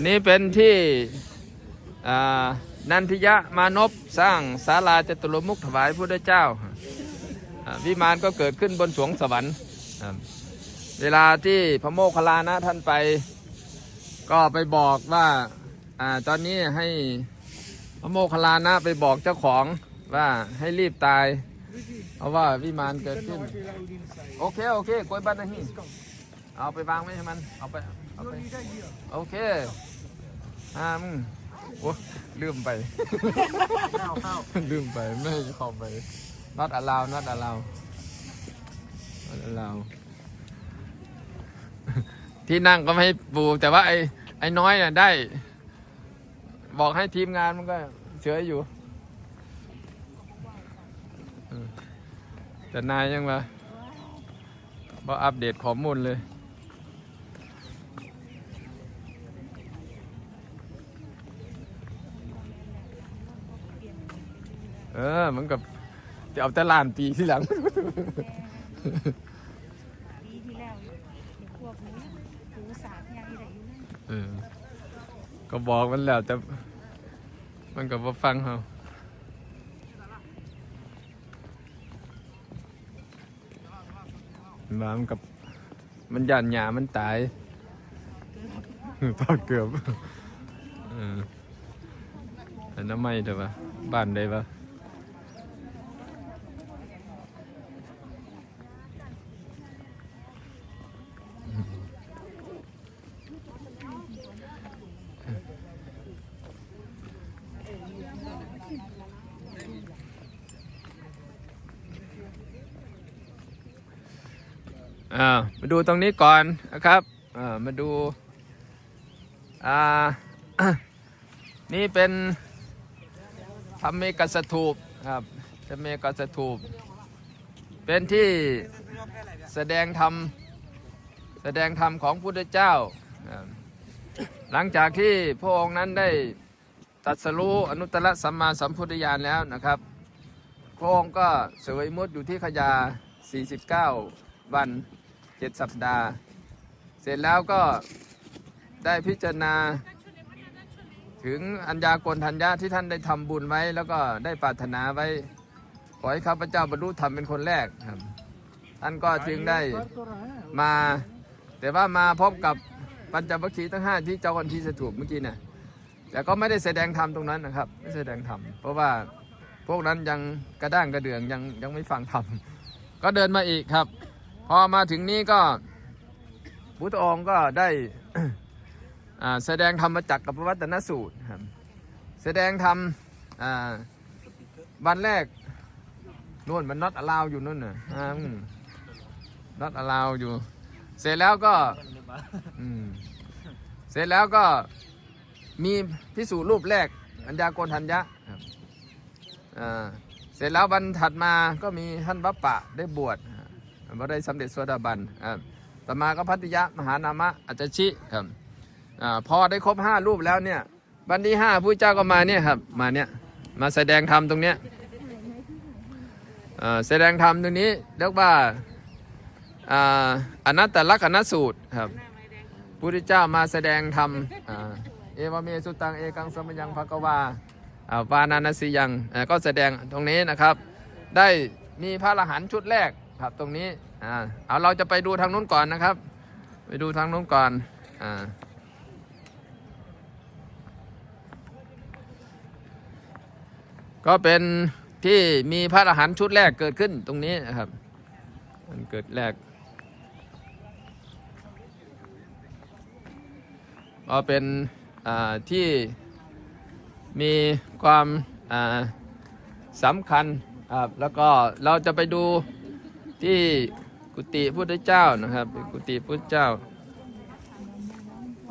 นี่เป็นที่นันทิยะมานพสร้างศาลาจตุรมุขถวายพระพุทธเจ้า วิมานก็เกิดขึ้นบนสวงสวรรค์ เวลาที่พระโมคคัลลานะท่านไปก็ไปบอกว่าอตอนนี้ให้พระโมคคัลลานะไปบอกเจ้าของว่าให้รีบตาย เพราะว่าวิมานเกิดขึ้น โอเค โอเคกล้วยบ้านนะฮี เอาไปวางไว้ให้มัน เอาไป เอาไปโอเคอ่ามึงโอ้ลืมไปลืมไป ไม่ให้เข้าไป not allow not allow not allow ที่นั่งก็ไม่ให้ปูแต่ว่าไอ้ไอ้น้อยน่ะได้ บอกให้ทีมงานมันก็เฉยอยู่เออแต่นายยังมาบออัปเดตข้อมูลเลย เออมันกับจะเอาแต่ล้านปีที่หลัง ปีที่แล้วเด็กพวกนี้ถือสากยางอะไรอยู่นั่นเออ ก็บอกมันแล้วแต่มันก็บ่ฟังเขามามันกับ มันยันหยามันตายทอดเกือบเอออันนั้นไม่เถอะปะบ้านใดปะ อ่ามาดูตรงนี้ก่อนนะครับอ่ามาดูอ่านี่เป็นธรรมเมกสถูปครับธรรมเมกสถูป เป็นที่แสดงธรรมแสดงธรรมของพุทธเจ้าาหลังจากที่พระองค์นั้นได้ตัดสรู้อนุตตรสัมมาสัมพุทธญาณแล้วนะครับ พระองค์ก็เสวยมุดอยู่ที่ขยา 49 วัน 7สัปดาห์ เสร็จแล้วก็ได้พิจารณา ถึงอัญญากลทัญญาที่ท่านได้ทำบุญไว้ แล้วก็ได้ปรารถนาไว้ ขอให้ข้าพเจ้าบรรลุธรรมเป็นคนแรกครับ ท่านก็จึงได้มา แต่ว่ามาพบกับปัญจวัคคีย์ทั้งห้าที่เจ้าวันที่สถูปเมื่อกี้เนี่ยแต่ก็ไม่ได้แสดงธรรมตรงนั้นนะครับ ไม่แสดงธรรมเพราะว่าพวกนั้นยังกระด้างกระเดืองยังยังไม่ฟังธรรมก็เดินมาอีกครับ พอมาถึงนี้ก็พุทธองค์ก็ได้แสดงธรรมจักรกับวัตนสูตรครับแสดงธรรมวันแรกนู่นมันน็อตอลาวอยู่นู่นน่ะน็อตอลาวอยู่ เสร็จแล้วก็เสร็จแล้วก็มีพิสูจน์รูปแรกอัญญาโกณทัญญะครับเสร็จแล้ววันถัดมาก็มีท่านวัปปะได้บวช มาได้สำเร็จโสดาบันครับต่อมาก็พัทยะมหานามะอาจชิครับอาพอได้ครบห้ารูปแล้วเนี่ยวันที่ห้าผู้เจ้าก็มาเนี่ยครับมาเนี่ยมาแสดงธรรมตรงเนี้ยอ่าแสดงธรรมตรงนี้เรียกว่าอ่าอนัตตลักษณสูตรครับพุทธเจ้ามาแสดงธรรมอ่าเอวเมสุตังเอกังสมยังภะกวาวานานาสิยังก็แสดงตรงนี้นะครับ ได้มีพระอรหันต์ชุดแรก ครับตรงนี้อ่าเอาเราจะไปดูทางนู้นก่อนนะครับ ไปดูทางนู้นก่อนอ่าก็เป็นที่มีพระอรหันต์ชุดแรกเกิดขึ้นตรงนี้นะครับ มันเกิดแรกก็เป็นอ่าที่มีความอ่าสำคัญครับแล้วก็เราจะไปดู ที่กุฏิพุทธเจ้านะครับกุฏิพุทธเจ้าอ